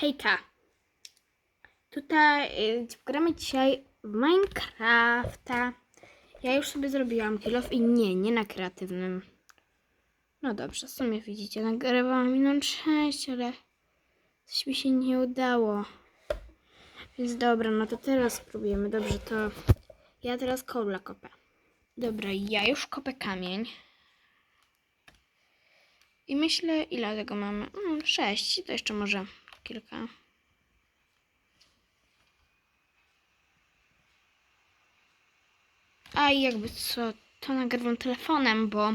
Hejka! Tutaj y, gramy dzisiaj w Minecrafta. Ja już sobie zrobiłam kilof i nie, nie na kreatywnym. No dobrze, w sumie widzicie, nagrywałam minut 6, ale coś mi się nie udało. Więc dobra, no to teraz spróbujemy. Dobrze, to ja teraz kołla kopę. Dobra, ja już kopę kamień. I myślę, ile tego mamy? Mm, to jeszcze może kilka. A jakby co, to nagrywam telefonem, bo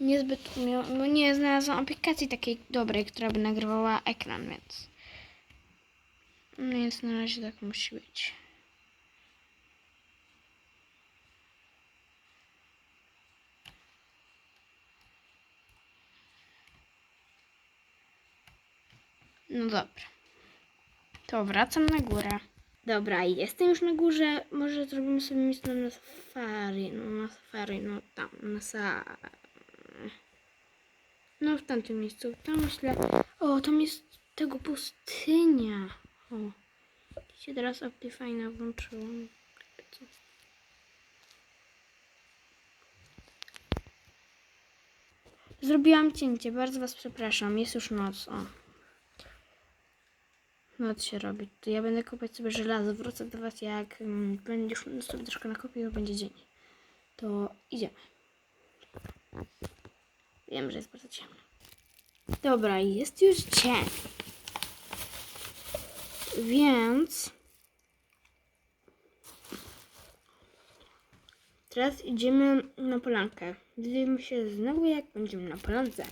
niezbyt, bo nie znalazłam aplikacji takiej dobrej, która by nagrywała ekran, więc... No więc na razie tak musi być. No dobra. To wracam na górę. Dobra, jestem już na górze. Może zrobimy sobie miejsce na safari. No na safari, no tam, na sa... No w tamtym miejscu. Tam myślę... O, tam jest tego pustynia. O. Się teraz Optifine'a włączyłam. Zrobiłam cięcie, bardzo was przepraszam. Jest już noc. O. Noc się robi. To ja będę kopać sobie żelazo. Wrócę do was jak mm, będziesz sobie troszkę nakopił, to będzie dzień. To idziemy. Wiem, że jest bardzo ciemno. Dobra, jest już dzień. Więc teraz idziemy na polankę. Widzimy się znowu jak będziemy na polance.